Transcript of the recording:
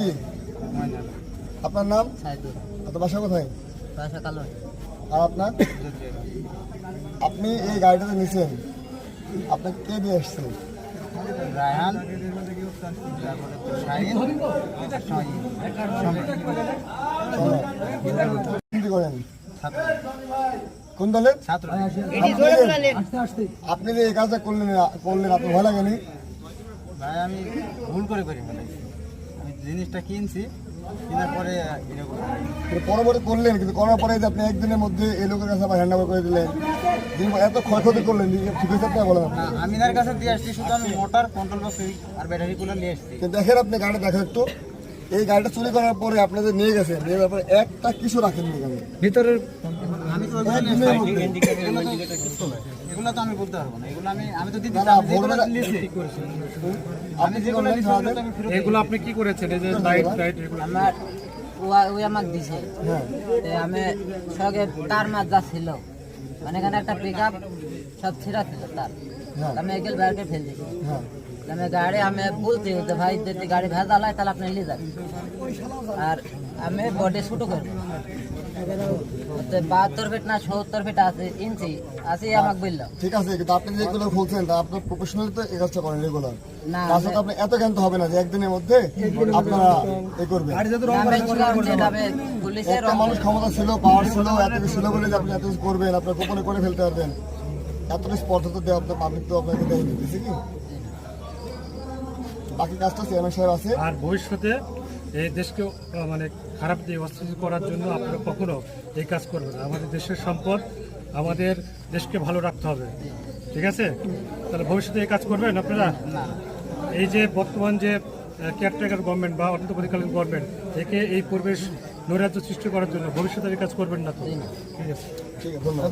কি? আপনার নাম? আপনার বাসা কোথায়? আর আপনার? আপনি এই গাড়িটাতে নিছেন। আপনাকে কে দিয়ে রায়হান করেন? কোন দলের? আপনি- আপনি যে এই কাজটা করলেন করলেন আপনার ভালো লাগেনি? ভাই আমি ভুল করে করি আমি জিনিসটা কিনছি কেনার পরে এরকম। পরবর্তী করলেন কিন্তু করার পরে যে আপনি একদিনের মধ্যে এই লোকের কাছে আবার হ্যান্ড করে দিলেন এত ক্ষয়ক্ষতি করলেন ঠিক আছে আপনার বলেন আপনি। না আমিনার কাছে দিয়ে আসছি শুধু আমি মোটর কন্ট্রোল বক্স আর ব্যাটারিগুলো নিয়ে এসছি। দেখেন আপনি গাড়িটা দেখেন একটু এই গাড়িটা চুরি করার পরে আপনাদের নিয়ে গেছেন নিয়ে যাওয়ার পরে একটা কিছু রাখেননি এখানে ভিতরের আমি তো ওইগুলো নিয়ে একদিনের এসছি। মধ্যে। এগুলো তো- আমি বলতে পারব না। এগুলো আমি আমি তো দিতে না, না, আমি যেগুলো ভোরবেলা- নিয়েছি আপনি আমি কি এগুলো আপনি করেছেন? এই যে লাইট লাইট এগুলো আমার ওই আমাকে দিছে। হ্যাঁ। আমি সঙ্গে তার মাছ যা ছিল মানে এখানে একটা পিক আপ সব ছিঁড়া ছিল তার। আমি এগুলো বাইরে ফেল দিছি হ্যাঁ। আমি গাড়ি আমি বলতে হতে ভাই যদি গাড়ি ভেজাল হয় তাহলে আপনি নিয়ে যাবেন আর আমি বডি শুটও করব বাহাত্তর ফিট না সত্তর ফিট আছে ইঞ্চি। আছে আমাকে বলল। ঠিক আছে কিন্তু আপনি যেগুলো বলছেন আপনার প্রফেশনাল তো এই কাজটা করেন রেগুলার না তার আপনি এত জ্ঞান হবে না যে একদিনের মধ্যে আপনারা এ করবেন। আমি ছিলাম যেটা আমি পুলিশের মানুষ ক্ষমতা ছিল পাওয়ার ছিল এত কিছু ছিল বলে আপনি এত কিছু করবেন আপনার গোপনে করে ফেলতে পারবেন। এত কিছু স্পর্ধ তো দেওয়া আপনার পাবলিক তো আপনাকে দেয়নি বুঝছি কি? বাকি কাজটা চেয়ারম্যান সাহেব আছে। আর ভবিষ্যতে এই দেশকে মানে খারাপ দিয়ে অস্থিতিশীল করার জন্য আপনারা কখনো এই কাজ করবেন আমাদের দেশের সম্পদ আমাদের দেশকে ভালো রাখতে হবে। ঠিক আছে? তাহলে ভবিষ্যতে এই কাজ করবেন আপনারা? এই যে বর্তমান যে কেয়ারটেকার গভর্নমেন্ট বা অন্তর্বর্তীকালীন গভর্নমেন্ট থেকে এই পরিবেশ নৈরাজ্য সৃষ্টি করার জন্য ভবিষ্যতে কাজ করবেন না তো। ঠিক আছে। ঠিক আছে। ধন্যবাদ।